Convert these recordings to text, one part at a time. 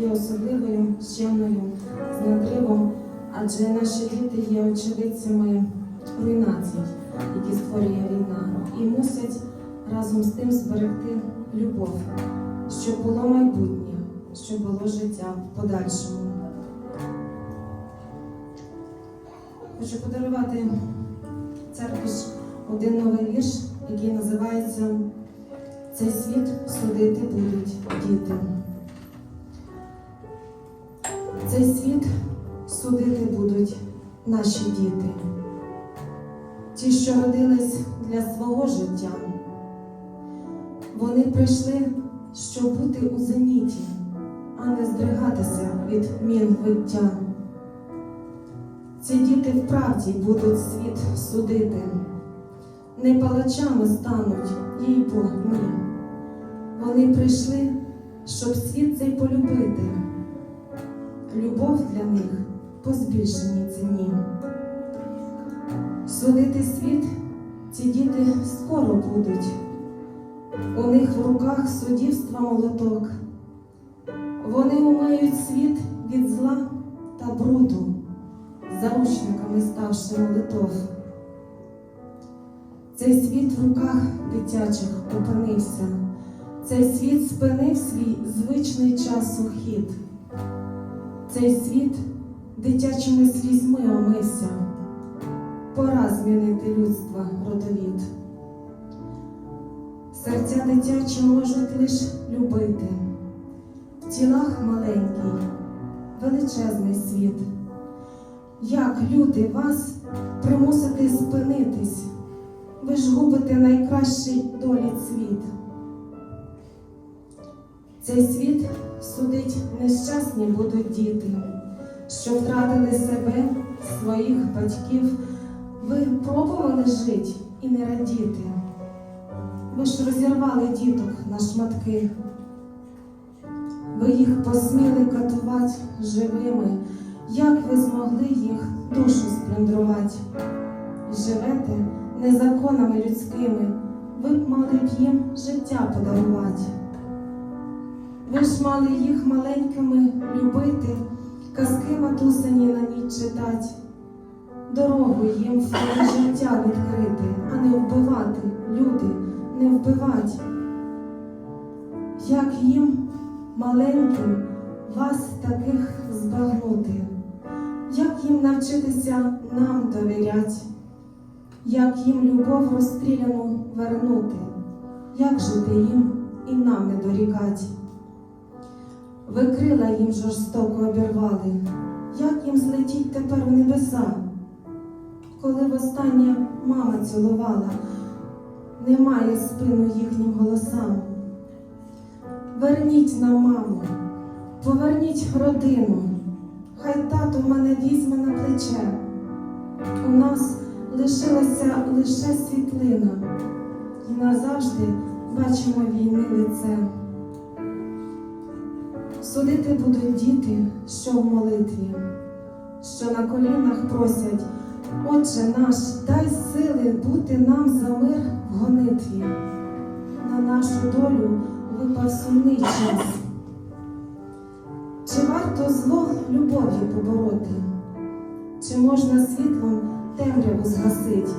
є особливою, щемною, з надривом, адже наші діти є очевидцями руйнацій, які створює війна, і мусять разом з тим зберегти любов, щоб було майбутнє, щоб було життя в подальшому. Хочу подарувати церкві один новий вірш, який називається Цей світ судити будуть діти. Цей світ судити будуть наші діти. Ті, що родились для свого життя. Вони прийшли, щоб бути у зеніті, а не здригатися від мін виття. Ці діти вправді будуть світ судити, не палачами стануть, їй Бог ні. Вони прийшли, щоб світ цей полюбити. Любов для них по збільшеній ціні. Судити світ ці діти скоро будуть. У них в руках судівства молоток. Вони умиють світ від зла та бруду заручниками ставши молитов. Цей світ в руках дитячих опинився, цей світ спинив свій звичний часу хід. Цей світ дитячими слізьми омився, пора змінити людства родовід. Серця дитячі можуть лиш любити, в тілах маленький, величезний світ. Як люди вас примусити спинитись? Ви ж губите найкращий долі світ. Цей світ судить нещасні будуть діти, що втратили себе, своїх батьків. Ви пробували жить і не радіти. Ви ж розірвали діток на шматки. Ви їх посміли катувати живими. Як ви змогли їх душу сплюндрувати? Живете не законами людськими, ви б мали б їм життя подарувати. Ви ж мали їх маленькими любити, казки матусині на ніч читать, дорогу їм в життя відкрити, а не вбивати, люди, не вбивать. Як їм маленьким вас таких збагнути? Як їм навчитися нам довірять, як їм любов розстріляну вернути, як жити їм і нам не дорікать? Ви крила їм жорстоко обірвали, як їм злетіть тепер в небеса, коли востаннє мама цілувала, немає спину їхнім голосам. Верніть нам, маму, поверніть родину. Хай тато мене візьме на плече. У нас лишилася лише світлина, і назавжди бачимо війни лице. Судити будуть діти, що в молитві, що на колінах просять, Отче наш, дай сили бути нам за мир в гонитві. На нашу долю випав сумний час. Чи варто зло любов'ю побороти? Чи можна світлом темряву згасить?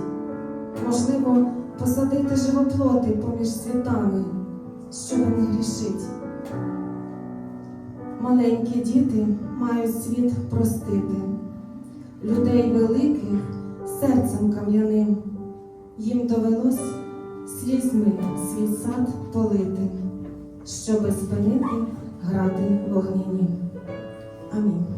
Можливо, посадити живоплоти поміж світами, щоб не грішить. Маленькі діти мають світ простити, людей великих серцем кам'яним. Їм довелось слізьми свій сад полити, щоби спинити грати вогняні. Амінь.